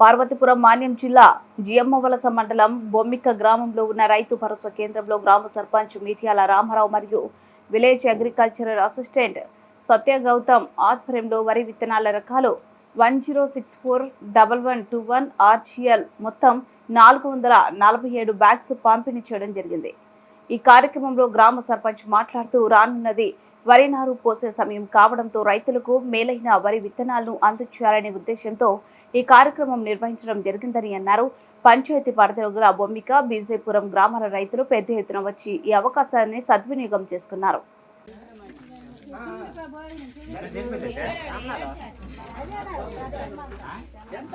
పార్వతీపురం మాన్యం జిల్లా జియమ్మవలస మండలం బొమ్మిక్క గ్రామంలో ఉన్న రైతు భరోసా కేంద్రంలో గ్రామ సర్పంచ్ మీథియాల రామారావు మరియు village agricultural assistant Satya Gautam ఆధ్వర్యంలో వరి విత్తనాల రకాలు one zero six four double one two one ఆర్చిఎల్ మొత్తం నాలుగు వందల నలభై ఏడు బ్యాగ్స్ పంపిణీ చేయడం జరిగింది. ఈ కార్యక్రమంలో గ్రామ సర్పంచ్ మాట్లాడుతూ రానున్నది వరి నారు పోసే సమయం కావడంతో రైతులకు మేలైన వరి విత్తనాలను అందచేయాలనే ఉద్దేశంతో ఈ కార్యక్రమం నిర్వహించడం జరిగిందని అన్నారు. పంచాయతీ పరిధిలో గల బొమ్మిక బీజేపురం గ్రామాల రైతులు పెద్ద ఎత్తున వచ్చి ఈ అవకాశాన్ని సద్వినియోగం చేసుకున్నారు. ఎంత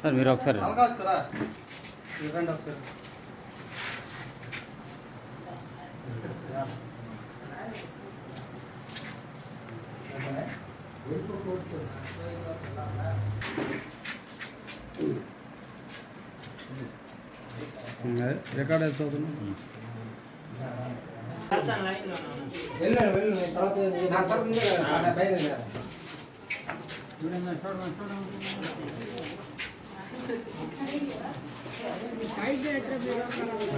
సార్ మీరు ఒకసారి అవకాశరా ఇవ్వండి ఒకసారి. రికార్డ్ అయితే చదువుతున్నా వెళ్ళాను వెళ్ళాను తర్వాత నా తర్వాత ఉంది కదా, నా పైన ఉంది కదా.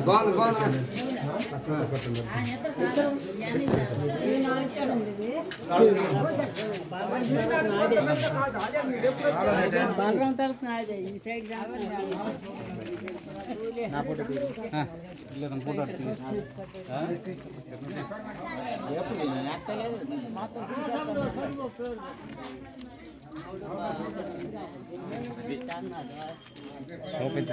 బాగుంది బాగుంది. బలరాం తరఫున ఈ సైడ్ શોપિંગ